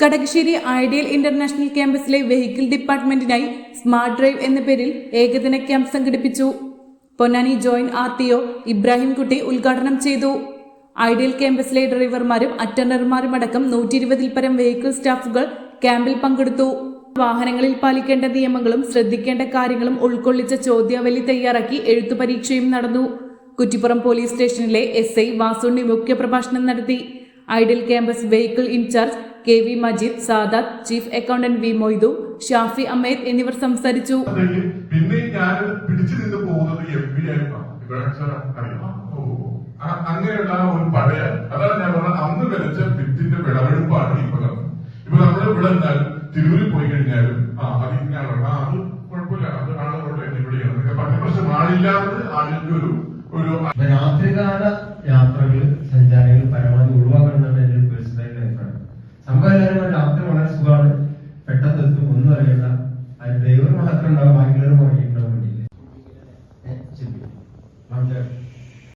Kadakassery ideal international ക്യാമ്പസിലെ vehicle ഡിപ്പാർട്ട്മെന്റിനായി smart drive എന്ന പേരിൽ ഏകദിന ക്യാമ്പ് സംഘടിപ്പിച്ചു. Ponnani joint R T O Ibrahimkutty ഉദ്ഘാടനം ചെയ്തു. ഐഡിയൽ ക്യാമ്പസിലെ ഡ്രൈവർമാരും അറ്റൻഡർമാരും അടക്കം നൂറ്റി ഇരുപതിൽ പരം വെഹിക്കിൾ സ്റ്റാഫുകൾ ക്യാമ്പിൽ പങ്കെടുത്തു. വാഹനങ്ങളിൽ പാലിക്കേണ്ട നിയമങ്ങളും ശ്രദ്ധിക്കേണ്ട കാര്യങ്ങളും ഉൾക്കൊള്ളിച്ച ചോദ്യാവലി തയ്യാറാക്കി എഴുത്തു പരീക്ഷയും നടന്നു. കുറ്റിപ്പുറം പോലീസ് സ്റ്റേഷനിലെ എസ് ഐ വാസുണ്ണി മുഖ്യപ്രഭാഷണം നടത്തി. Ideal campus vehicle incharge K V Majeed Sadath chief accountant V Moidu Shafi Ahmed എന്നിവർ സംസാരിച്ചു. പിന്നെ ഞാൻ പിടിച്ചു നിന്ന് പോകുന്നത് എം പി അങ്ങനെയുള്ള ഒരു പഴയ അതാണ് ഞാൻ പറഞ്ഞത്. അന്ന് വരച്ച വിത്തിന്റെ വിളവെടുപ്പാണ് ഇപ്പൊ നടന്നത് ഇപ്പൊ നമ്മൾ ഇവിടെ നിന്നാലും തിരൂരിൽ പോയി കഴിഞ്ഞാലും ആ അത് ഇങ്ങനെയാണ് ആ അത് കുഴപ്പമില്ല. അത് ആളുകളുടെ എവിടെയാണ് പക്ഷെ ആളില്ലാത്തത് ആളിന്റെ ഒരു ഒരു രാത്രികാല പറയണ്ട ദൈവം മാത്രം ഉണ്ടാവും ബാക്കിയുള്ളവർ പുറകെ ഉണ്ടാവും വണ്ടിയില്ലേ മനസ്സിലായി